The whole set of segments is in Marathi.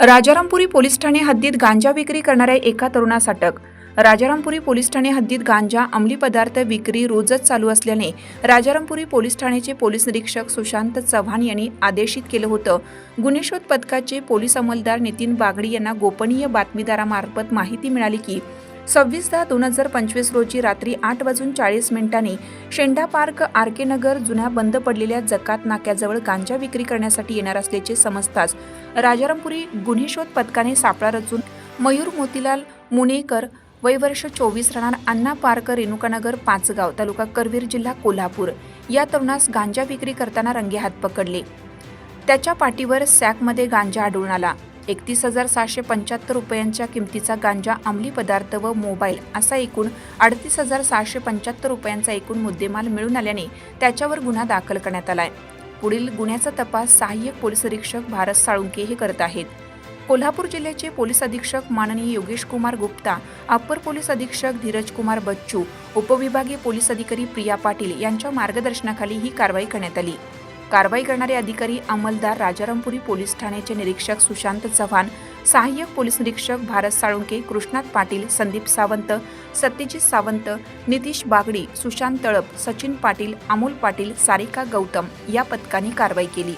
राजारामपुरी पोलीस ठाणे हद्दीत गांजा विक्री करणाऱ्या एका तरुणास अटक. राजारामपुरी पोलीस ठाणे हद्दीत गांजा अंमली पदार्थ विक्री रोजच चालू असल्याने राजारामपुरी पोलीस ठाण्याचे पोलीस निरीक्षक सुशांत चव्हाण यांनी आदेशित केलं होतं. गुन्हेशोध पथकाचे पोलीस अंमलदार नितीन बागडी यांना गोपनीय बातमीदारामार्फत माहिती मिळाली की सव्वीस दहा दोन हजार पंचवीस रोजी रात्री आठ वाजून चाळीस मिनिटांनी शेंडा पार्क आर के नगर जुन्या बंद पडलेल्या जकात नाक्याजवळ गांजा विक्री करण्यासाठी येणार असल्याचे समजताच राजारामपुरी गुन्हेशोध पथकाने सापळा रचून मयूर मोतीलाल मुनेकर वयवर्ष चोवीस राहणार अण्णा पार्क रेणुकानगर पाचगाव तालुका करवीर जिल्हा कोल्हापूर या तरुणास गांजा विक्री करताना रंगेहात पकडले. त्याच्या पाठीवर सॅकमध्ये गांजा आढळून आला. एकतीस हजार सहाशे पंच्याहत्तर रुपयांच्या किमतीचा गांजा अंमली पदार्थ व मोबाईल असा एकूण अडतीस हजार सहाशे पंच्याहत्तर रुपयांचा एकूण मुद्देमाल मिळून आल्याने त्याच्यावर गुन्हा दाखल करण्यात आलाय. पुढील गुन्ह्याचा तपास सहाय्यक पोलीस अधीक्षक भारत साळुंके हे करत आहेत. कोल्हापूर जिल्ह्याचे पोलीस अधीक्षक माननीय योगेश कुमार गुप्ता अप्पर पोलीस अधीक्षक धीरज कुमार बच्चू उपविभागीय पोलीस अधिकारी प्रिया पाटील यांच्या मार्गदर्शनाखाली ही कारवाई करण्यात आली. कारवाई करणारे अधिकारी अंमलदार राजारामपुरी पोलीस ठाण्याचे निरीक्षक सुशांत चव्हाण सहाय्यक पोलीस निरीक्षक भारत साळुंके कृष्णात पाटील संदीप सावंत सत्यजित सावंत नितीश बागडी सुशांत तळप सचिन पाटील अमोल पाटील सारिका गौतम या पथकाने कारवाई केली.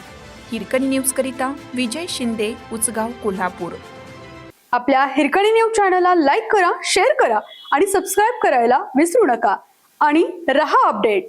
हिरकणी न्यूजकरिता विजय शिंदे उचगाव कोल्हापूर. आपल्या हिरकणी न्यूज चॅनलला लाईक करा शेअर करा आणि सबस्क्राईब करायला विसरू नका. आणि रहा अपडेट.